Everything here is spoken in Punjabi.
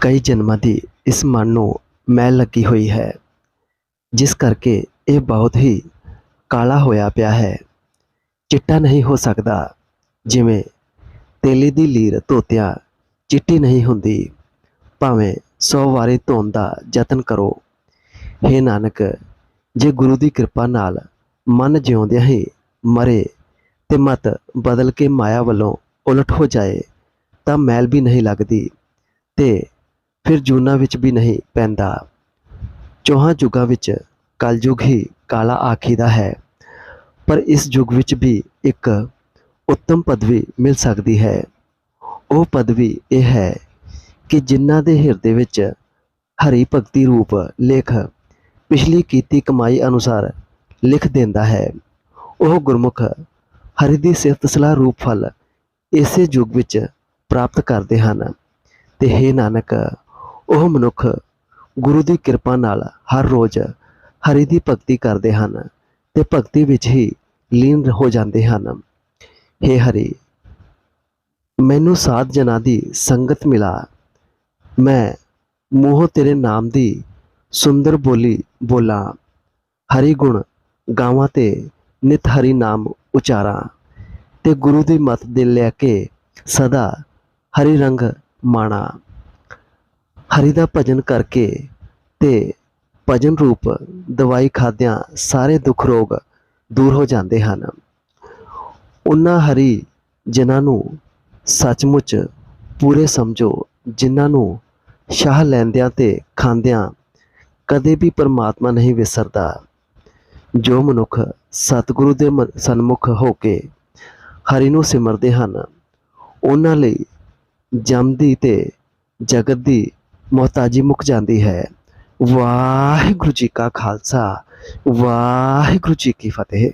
ਕਈ ਜਨਮਾਂ ਦੀ ਇਸ ਮਨ ਨੂੰ ਮੈਲ ਲੱਗੀ ਹੋਈ ਹੈ, ਜਿਸ ਕਰਕੇ ਇਹ ਬਹੁਤ ਹੀ ਕਾਲਾ ਹੋਇਆ ਪਿਆ ਹੈ। ਚਿੱਟਾ ਨਹੀਂ ਹੋ ਸਕਦਾ, ਜਿਵੇਂ ਤੇਲੇ ਦੀ ਲੀਰ ਧੋਤਿਆਂ ਚਿੱਟੀ ਨਹੀਂ ਹੁੰਦੀ, ਭਾਵੇਂ 100 ਵਾਰੀ ਧੋਣ ਦਾ ਯਤਨ ਕਰੋ। ਹੇ ਨਾਨਕ, ਜੇ ਗੁਰੂ ਦੀ ਕਿਰਪਾ ਨਾਲ ਮਨ ਜਿਉਂਦਿਆਂ ਹੀ ਮਰੇ ਤੇ ਮਤ ਬਦਲ ਕੇ ਮਾਇਆ ਵੱਲੋਂ ਉਲਟ ਹੋ ਜਾਏ, ਤਾਂ ਮੈਲ ਵੀ ਨਹੀਂ ਲੱਗਦੀ ਤੇ ਫਿਰ ਜੂਨਾ ਵਿੱਚ ਵੀ ਨਹੀਂ ਪੈਂਦਾ। ਚੌਹਾਂ ਯੁੱਗਾਂ ਵਿੱਚ ਕਲਯੁਗ ਹੀ ਕਾਲਾ ਆਖੀਦਾ ਹੈ। ਪਰ ਇਸ ਯੁੱਗ ਵਿੱਚ ਵੀ ਇੱਕ ਉੱਤਮ ਪਦਵੀ ਮਿਲ ਸਕਦੀ ਹੈ। ਉਹ ਪਦਵੀ ਇਹ ਹੈ ਕਿ ਜਿਨ੍ਹਾਂ ਦੇ ਹਿਰਦੇ ਵਿੱਚ ਹਰੀ ਭਗਤੀ ਰੂਪ ਲੇਖ ਪਿਛਲੀ ਕੀਤੀ ਕਮਾਈ ਅਨੁਸਾਰ ਲਿਖ ਦਿੰਦਾ ਹੈ। ਉਹ ਗੁਰਮੁਖ ਹਰੀ ਦੀ ਸਿਫਤ ਸਲਾਹ ਰੂਪ ਫਲ ਇਸੇ ਯੁੱਗ ਵਿੱਚ ਪ੍ਰਾਪਤ ਕਰਦੇ ਹਨ। ਤੇ हे ਨਾਨਕ ਉਹ ਮਨੁੱਖ ਗੁਰੂ ਦੀ ਕਿਰਪਾ ਨਾਲ ਹਰ ਰੋਜ਼ ਹਰੀ ਦੀ ਭਗਤੀ ਕਰਦੇ ਹਨ ਤੇ ਭਗਤੀ ਵਿੱਚ ਹੀ ਲੀਨ ਹੋ ਜਾਂਦੇ ਹਨ। हे ਹਰੀ, ਮੈਨੂੰ ਸਾਧ ਜਨਾਂ ਦੀ ਸੰਗਤ ਮਿਲਾ। ਮੈਂ ਮੂੰਹੋਂ ਤੇਰੇ ਨਾਮ ਦੀ ਸੁੰਦਰ ਬੋਲੀ ਬੋਲਾਂ। ਹਰੀ ਗੁਣ ਗਾਵਾਂ ਤੇ ਨਿਤ ਹਰੀ ਨਾਮ ਉਚਾਰਾਂ ਤੇ ਗੁਰੂ ਦੀ ਮਤ ਦੇ ਲੈ ਕੇ ਸਦਾ ਹਰੀ ਰੰਗ ਮਾਣਾ। ਹਰੀ ਦਾ ਭਜਨ ਕਰਕੇ ਤੇ ਭਜਨ ਰੂਪ ਦਵਾਈ ਖਾਦਿਆਂ ਸਾਰੇ ਦੁੱਖ ਰੋਗ ਦੂਰ ਹੋ ਜਾਂਦੇ ਹਨ। ਉਹਨਾਂ ਹਰੀ ਜਿਨ੍ਹਾਂ ਨੂੰ ਸੱਚਮੁੱਚ ਪੂਰੇ ਸਮਝੋ, ਜਿਨ੍ਹਾਂ ਨੂੰ ਸ਼ਾਹ ਲੈਂਦਿਆਂ ਤੇ ਖਾਂਦਿਆਂ ਕਦੇ ਵੀ ਪਰਮਾਤਮਾ ਨਹੀਂ ਵਿਸਰਦਾ। ਜੋ ਮਨੁੱਖ ਸਤਿਗੁਰੂ ਦੇ ਮ- ਸਨਮੁਖ ਹੋ ਕੇ ਹਰੀ ਨੂੰ ਸਿਮਰਦੇ ਹਨ, ਉਹਨਾਂ ਲਈ ਜਮ ਦੀ ਤੇ ਜਗਤ ਦੀ ਮੁਹਤਾਜੀ ਮੁੱਕ ਜਾਂਦੀ ਹੈ। ਵਾਹਿਗੁਰੂ ਜੀ ਕਾ ਖਾਲਸਾ ਵਾਹਿਗੁਰੂ ਜੀ ਕੀ ਫਤਿਹ।